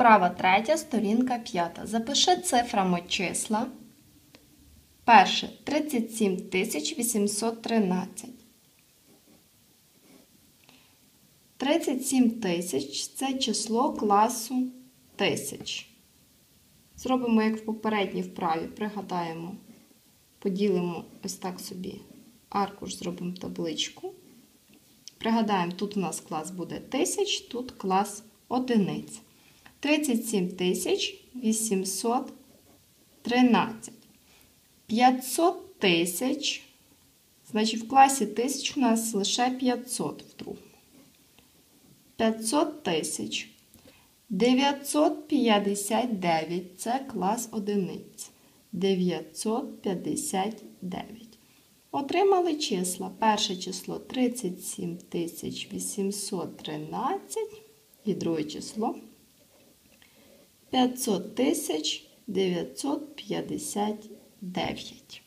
Вправа третя, сторінка п'ята. Запиши цифрами числа. Перше 37 813. 37 тисяч це число класу тисяч. Зробимо, як в попередній вправі, пригадаємо, поділимо ось так собі аркуш, зробимо табличку. Пригадаємо, тут у нас клас буде тисяч, тут клас одиниць. 37 тисяч 813. 500 тисяч. Значить, в класі тисяч у нас лише 500 в другому. 500 тисяч. 959 це клас одиниць. 959. Отримали числа. Перше число 37 813 і друге число 500 959.